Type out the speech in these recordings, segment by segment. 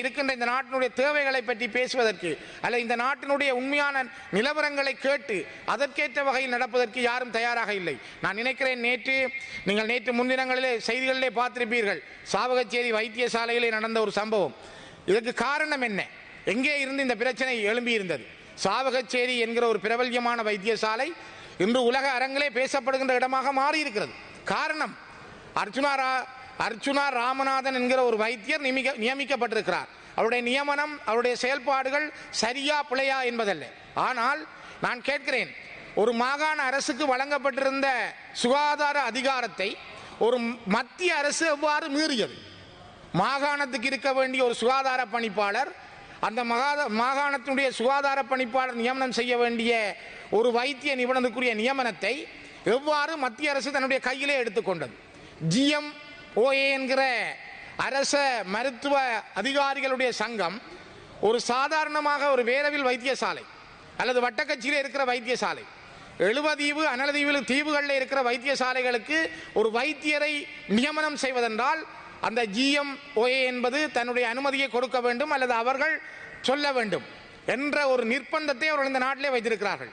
இருக்கின்ற இந்த நாட்டினுடைய தேவைகளை பற்றி பேசுவதற்கு அல்ல இந்த நாட்டினுடைய உண்மையான நிலவரங்களை கேட்டு அதற்கேற்ற வகையில் நடப்பதற்கு யாரும் தயாராக இல்லை. நான் நினைக்கிறேன் நேற்று நீங்கள் நேற்று முன்தினங்களிலே செய்திகளிலே பார்த்திருப்பீர்கள் சாவகச்சேரி வைத்தியசாலையிலே நடந்த ஒரு சம்பவம். இதற்கு காரணம் என்ன? எங்கே இருந்து இந்த பிரச்சனை எழும்பியிருந்தது? சாவகச்சேரி என்கிற ஒரு பிரபல்யமான வைத்தியசாலை இன்று உலக அரங்கிலே பேசப்படுகின்ற இடமாக மாறியிருக்கிறது. காரணம் அர்ஜுனாரா அர்ச்சுனா ராமநாதன் என்கிற ஒரு வைத்தியர் நியமிக்க நியமிக்கப்பட்டிருக்கிறார். அவருடைய நியமனம் அவருடைய செயல்பாடுகள் சரியா பிழையா என்பதல்ல. ஆனால் நான் கேட்கிறேன் ஒரு மாகாண அரசுக்கு வழங்கப்பட்டிருந்த சுகாதார அதிகாரத்தை ஒரு மத்திய அரசு எவ்வாறு மீறியது? மாகாணத்துக்கு இருக்க வேண்டிய ஒரு சுகாதார பணிப்பாளர் அந்த மகாத மாகாணத்தினுடைய சுகாதார பணிப்பாளர் நியமனம் செய்ய வேண்டிய ஒரு வைத்திய நிபுணருக்குரிய நியமனத்தை எவ்வாறு மத்திய அரசு தன்னுடைய கையிலே எடுத்துக்கொண்டது? ஜிஎம் ஓஏ என்கிற அரச மருத்துவ அதிகாரிகளுடைய சங்கம் ஒரு சாதாரணமாக ஒரு வேரவில் வைத்தியசாலை அல்லது வட்டக்கட்சியில் இருக்கிற வைத்தியசாலை. எழுவதீவு அனலதீவு தீவுகளில் இருக்கிற வைத்தியசாலைகளுக்கு ஒரு வைத்தியரை நியமனம் செய்வதென்றால் அந்த ஜிஎம் ஓஏ என்பது தன்னுடைய அனுமதியை கொடுக்க வேண்டும் அல்லது அவர்கள் சொல்ல வேண்டும் என்ற ஒரு நிர்பந்தத்தை அவர்கள் இந்த நாட்டிலே வைத்திருக்கிறார்கள்.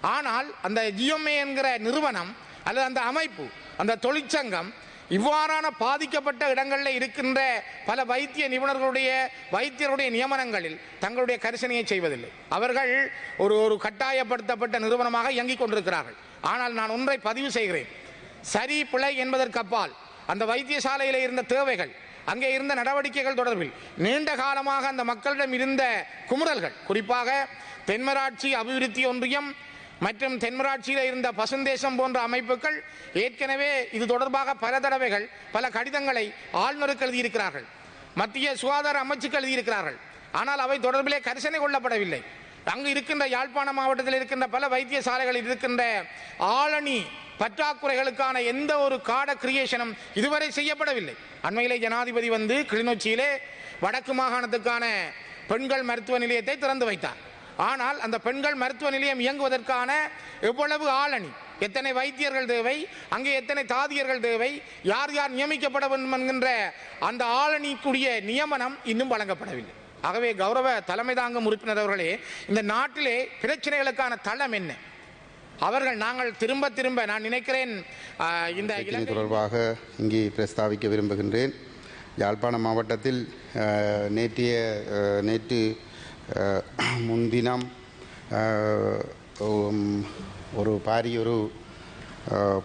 ஆனால் அந்த ஜிஎம்ஏ என்கிற நிறுவனம் அல்லது அந்த அமைப்பு அந்த தொழிற்சங்கம் இவ்வாறான பாதிக்கப்பட்ட இடங்களில் இருக்கின்ற பல வைத்திய நிபுணர்களுடைய வைத்தியருடைய நியமனங்களில் தங்களுடைய கரிசனையை செய்வதில்லை. அவர்கள் ஒரு ஒரு கட்டாயப்படுத்தப்பட்ட நிறுவனமாக இயங்கிக் கொண்டிருக்கிறார்கள். ஆனால் நான் ஒன்றை பதிவு செய்கிறேன். சரி பிழை என்பதற்கு அப்பால் அந்த வைத்தியசாலையில் இருந்த தேவைகள் அங்கே இருந்த நடவடிக்கைகள் தொடர்பில் நீண்ட காலமாக அந்த மக்களிடம் இருந்த குமுறல்கள் குறிப்பாக தென்மராட்சி அபிவிருத்தி ஒன்றியம் மற்றும் தென்மராட்சியில் இருந்த பசுந்தேசம் போன்ற அமைப்புகள் ஏற்கனவே இது தொடர்பாக பல தடவைகள் பல கடிதங்களை ஆளுநருக்கு எழுதியிருக்கிறார்கள். மத்திய சுகாதார அமைச்சுக்கு எழுதியிருக்கிறார்கள். ஆனால் அவை தொடர்பிலே கரிசனை கொள்ளப்படவில்லை. அங்கு இருக்கின்ற யாழ்ப்பாண மாவட்டத்தில் இருக்கின்ற பல வைத்தியசாலைகளில் இருக்கின்ற ஆளணி பற்றாக்குறைகளுக்கான எந்த ஒரு காட கிரியேஷனும் இதுவரை செய்யப்படவில்லை. அண்மையிலே ஜனாதிபதி வந்து கிளிநொச்சியிலே வடக்கு மாகாணத்துக்கான பெண்கள் மருத்துவ நிலையத்தை திறந்து வைத்தார். ஆனால் அந்த பெண்கள் மருத்துவ நிலையம் இயங்குவதற்கான எவ்வளவு ஆளணி? எத்தனை வைத்தியர்கள் தேவை? அங்கே எத்தனை தாதியர்கள் தேவை? யார் யார் நியமிக்கப்பட வேண்டும் என்கின்ற அந்த ஆளணிக்குரிய நியமனம் இன்னும் வழங்கப்படவில்லை. ஆகவே கௌரவ தலைமை தாங்கும் உறுப்பினர் அவர்களே இந்த நாட்டிலே பிரச்சனைகளுக்கான தளம் என்ன? அவர்கள் நாங்கள் திரும்ப திரும்ப நான் நினைக்கிறேன் இந்த தொடர்பாக இங்கே பிரஸ்தாவிக்க விரும்புகின்றேன். யாழ்ப்பாண மாவட்டத்தில் நேற்றைய நேற்று முன்தினம் ஒரு பாரிய ஒரு பாரியொரு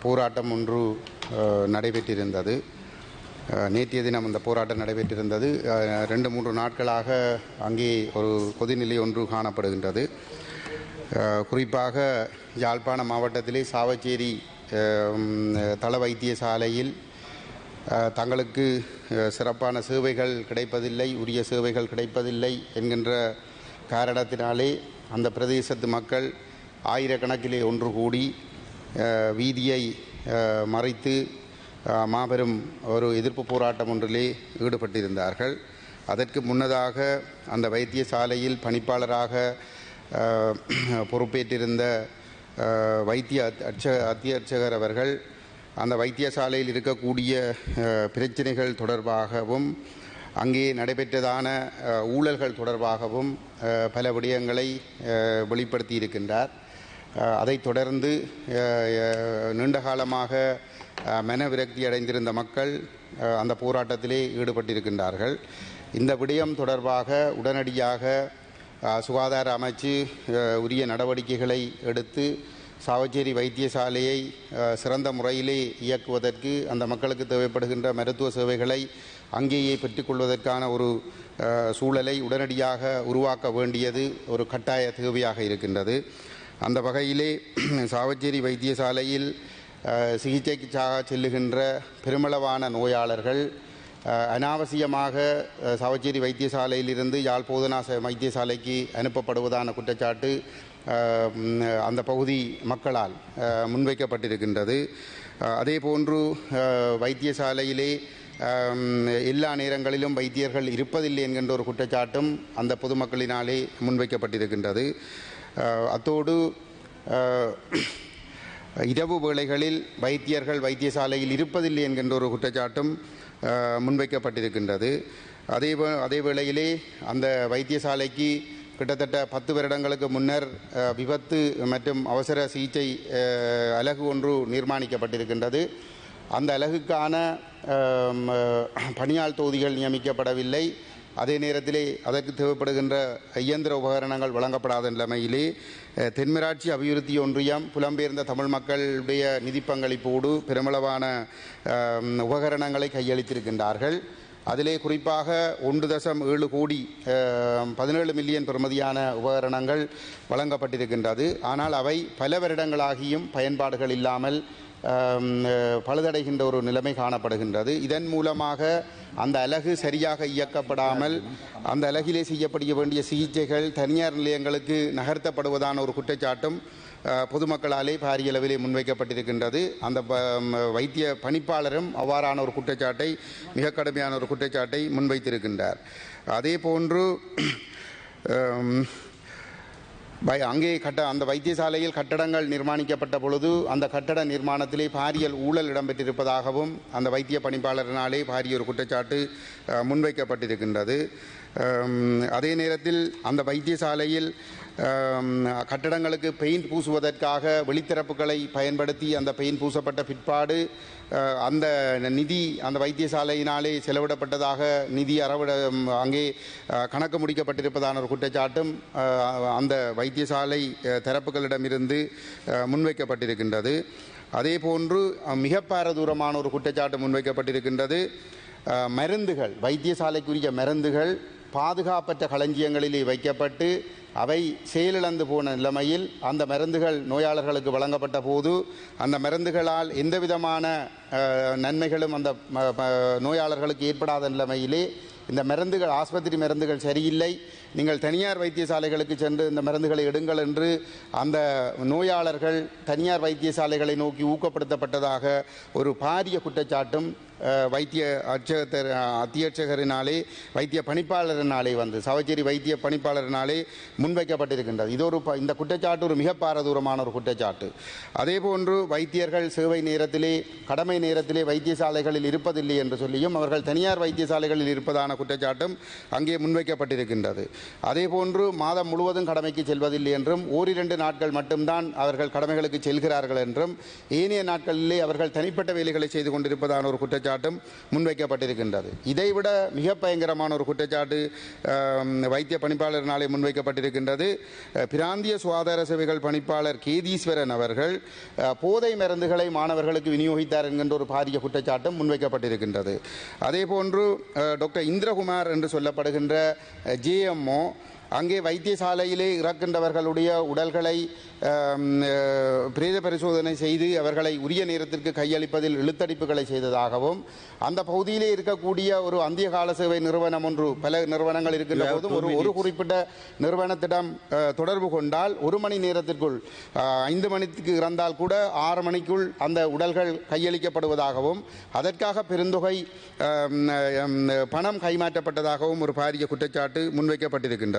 போராட்டம் ஒன்று நடைபெற்றிருந்தது. நேற்றைய தினம் அந்த போராட்டம் நடைபெற்றிருந்தது. ரெண்டு மூன்று நாட்களாக அங்கே ஒரு கொதிநிலை ஒன்று காணப்படுகின்றது. குறிப்பாக யாழ்ப்பாண மாவட்டத்திலே சாவச்சேரி தள வைத்தியசாலையில் தங்களுக்கு சிறப்பான சேவைகள் கிடைப்பதில்லை உரிய சேவைகள் கிடைப்பதில்லை என்கின்ற காரணத்தினாலே அந்த பிரதேசத்து மக்கள் ஆயிரக்கணக்கிலே ஒன்று கூடி வீதியை மறைத்து மாபெரும் ஒரு எதிர்ப்பு போராட்டம் ஒன்றிலே ஈடுபட்டிருந்தார்கள். அதற்கு முன்னதாக அந்த வைத்தியசாலையில் பணிப்பாளராக பொறுப்பேற்றிருந்த வைத்திய அத்- அட்ச அத்தியட்சகர் அவர்கள் அந்த வைத்தியசாலையில் இருக்கக்கூடிய பிரச்சனைகள் தொடர்பாகவும் அங்கே நடைபெற்றதான ஊழல்கள் தொடர்பாகவும் பல விடயங்களை வெளிப்படுத்தி இருக்கின்றார். அதைத் தொடர்ந்து நீண்டகாலமாக நீண்ட காலமாக மன விரக்தி அடைந்திருந்த மக்கள் அந்த போராட்டத்திலே ஈடுபட்டிருக்கின்றார்கள். இந்த விடயம் தொடர்பாக உடனடியாக சுகாதார அமைச்சு உரிய நடவடிக்கைகளை எடுத்து சாவச்சேரி வைத்தியசாலையை சிறந்த முறையிலே இயக்குவதற்கு அந்த மக்களுக்கு தேவைப்படுகின்ற மருத்துவ சேவைகளை அங்கேயே பெற்றுக்கொள்வதற்கான ஒரு சூழலை உடனடியாக உருவாக்க வேண்டியது ஒரு கட்டாய தேவையாக இருக்கின்றது. அந்த வகையிலே சாவச்சேரி வைத்தியசாலையில் சிகிச்சைக்காக செல்லுகின்ற பெருமளவான நோயாளர்கள் அனாவசியமாக சவச்சேரி வைத்தியசாலையிலிருந்து யாழ் போதனா ச- வைத்தியசாலைக்கு அனுப்பப்படுவதான குற்றச்சாட்டு அந்த பகுதி மக்களால் முன்வைக்கப்பட்டிருக்கின்றது. அதே போன்று வைத்தியசாலையிலே எல்லா நேரங்களிலும் வைத்தியர்கள் இருப்பதில்லை என்கின்ற ஒரு குற்றச்சாட்டும் அந்த பொதுமக்களினாலே முன்வைக்கப்பட்டிருக்கின்றது. அத்தோடு இரவு வேளைகளில் வைத்தியர்கள் வைத்தியசாலையில் இருப்பதில்லை என்கின்ற ஒரு குற்றச்சாட்டும் முன்வைக்கப்பட்டிருக்கின்றது. அதே அதே வேளையிலே அந்த வைத்தியசாலைக்கு கிட்டத்தட்ட பத்து வருடங்களுக்கு முன்னர் விபத்து மற்றும் அவசர சிகிச்சை அலகு ஒன்று நிர்மாணிக்கப்பட்டிருக்கின்றது. அந்த அலகுக்கான பணியாள் தொகுதிகள் நியமிக்கப்படவில்லை. அதே நேரத்திலே அதற்கு தேவைப்படுகின்ற இயந்திர உபகரணங்கள் வழங்கப்படாத நிலைமையிலே தென்மராட்சி அபிவிருத்தி ஒன்றியம் புலம்பெயர்ந்த தமிழ் மக்களுடைய நிதி பங்களிப்போடு பெருமளவான உபகரணங்களை கையளித்திருக்கின்றார்கள். அதிலே குறிப்பாக ஒன்று தசம் ஏழு கோடி பதினேழு மில்லியன் பெறுமதியான உபகரணங்கள் வழங்கப்பட்டிருக்கின்றது. ஆனால் அவை பல வருடங்களாகியும் பயன்பாடுகள் இல்லாமல் பழுதடைகின்ற ஒரு நிலைமை காணப்படுகின்றது. இதன் மூலமாக அந்த அலகு சரியாக இயக்கப்படாமல் அந்த அலகிலே செய்யப்பட வேண்டிய சிகிச்சைகள் தனியார் நிலையங்களுக்கு நகர்த்தப்படுவதான ஒரு குற்றச்சாட்டும் பொதுமக்களாலே பாரிய அளவிலே முன்வைக்கப்பட்டிருக்கின்றது. அந்த ப- வைத்திய பணிப்பாளரும் அவ்வாறான ஒரு குற்றச்சாட்டை மிக கடுமையான ஒரு குற்றச்சாட்டை முன்வைத்திருக்கின்றார். அதே போன்று அங்கே கட்ட அந்த வைத்தியசாலையில் கட்டடங்கள் நிர்மாணிக்கப்பட்ட பொழுது அந்த கட்டட நிர்மாணத்திலே பாரியல் ஊழல் இடம்பெற்றிருப்பதாகவும் அந்த வைத்திய பணிப்பாளரினாலே பாரிய ஒரு குற்றச்சாட்டு முன்வைக்கப்பட்டிருக்கின்றது. அதே நேரத்தில் அந்த வைத்தியசாலையில் கட்டடங்களுக்கு பெயிண்ட் பூசுவதற்காக வெளித்திறப்புகளை பயன்படுத்தி அந்த பெயிண்ட் பூசப்பட்ட பிற்பாடு அந்த நிதி அந்த வைத்தியசாலையினாலே செலவிடப்பட்டதாக நிதி அறவிட அங்கே கணக்கு முடிக்கப்பட்டிருப்பதான ஒரு குற்றச்சாட்டும் அந்த வைத்தியசாலை தரப்புகளிடமிருந்து முன்வைக்கப்பட்டிருக்கின்றது. அதே போன்று அஹ், மிக பாரதூரமான ஒரு குற்றச்சாட்டு முன்வைக்கப்பட்டிருக்கின்றது. மருந்துகள் வைத்தியசாலைக்குரிய மருந்துகள் பாதுகாப்பற்ற களஞ்சியங்களிலே வைக்கப்பட்டு அவை செயலிழந்து போன நிலைமையில் அந்த மருந்துகள் நோயாளர்களுக்கு வழங்கப்பட்ட போது அந்த மருந்துகளால் எந்த விதமான நன்மைகளும் அந்த நோயாளர்களுக்கு ஏற்படாத நிலைமையிலே இந்த மருந்துகள் ஆஸ்பத்திரி மருந்துகள் சரியில்லை. நீங்கள் தனியார் வைத்தியசாலைகளுக்கு சென்று இந்த மருந்துகளை எடுங்கள் என்று அந்த நோயாளர்கள் தனியார் வைத்தியசாலைகளை நோக்கி ஊக்கப்படுத்தப்பட்டதாக ஒரு பாரிய குற்றச்சாட்டும் வைத்திய அச்சகத்தர் அத்தியட்சகரினாலே வைத்திய பணிப்பாளரினாலே வந்து சவச்சேரி வைத்திய பணிப்பாளரினாலே முன்வைக்கப்பட்டிருக்கின்றது. இது ஒரு ப- இந்த குற்றச்சாட்டு ஒரு மிக பாரதூரமான ஒரு குற்றச்சாட்டு. அதே போன்று வைத்தியர்கள் சேவை நேரத்திலே கடமை நேரத்திலே வைத்தியசாலைகளில் இருப்பதில்லை என்று சொல்லியும் அவர்கள் தனியார் வைத்தியசாலைகளில் இருப்பதான குற்றச்சாட்டும் அங்கே முன்வைக்கப்பட்டிருக்கின்றது. அதே போன்று மாதம் முழுவதும் கடமைக்கு செல்வதில்லை என்றும் ஓரிரண்டு நாட்கள் மட்டும்தான் அவர்கள் கடமைகளுக்கு செல்கிறார்கள் என்றும் ஏனைய நாட்களிலே அவர்கள் தனிப்பட்ட வேலைகளை செய்து கொண்டிருப்பதான ஒரு குற்றச்சாட்டும் முன்வைக்கப்பட்டிருக்கின்றது. இதைவிட மிக பயங்கரமான ஒரு குற்றச்சாட்டு வைத்திய பணிப்பாளரினாலே முன்வைக்கப்பட்டிருக்கிறது கொண்டிருக்கின்றது. பிராந்திய சுகாதார சேவைகள் பணிப்பாளர் கேதீஸ்வரன் அவர்கள் போதை மருந்துகளை மாணவர்களுக்கு விநியோகித்தார் என்கின்ற ஒரு பாரிய குற்றச்சாட்டும் முன்வைக்கப்பட்டிருக்கின்றது. அதே போன்று டாக்டர் இந்திரகுமார் என்று சொல்லப்படுகின்ற ஜேஎம்ஓ அங்கே வைத்தியசாலையிலே இறக்கின்றவர்களுடைய உடல்களை பிரேத பரிசோதனை செய்து அவர்களை உரிய நேரத்திற்கு கையளிப்பதில் இழுத்தடிப்புகளை செய்ததாகவும் அந்த பகுதியிலே இருக்கக்கூடிய ஒரு அந்திய கால சேவை நிறுவனம் ஒன்று பல நிறுவனங்கள் இருக்கின்ற போதும் ஒரு ஒரு குறிப்பிட்ட நிறுவனத்திடம் தொடர்பு கொண்டால் ஒரு மணி நேரத்திற்குள் ஐந்து மணிக்கு இறந்தால் கூட ஆறு மணிக்குள் அந்த உடல்கள் கையளிக்கப்படுவதாகவும் அதற்காக பெருந்தொகை பணம் கைமாற்றப்பட்டதாகவும் ஒரு பாரிய குற்றச்சாட்டு முன்வைக்கப்பட்டிருக்கின்றது.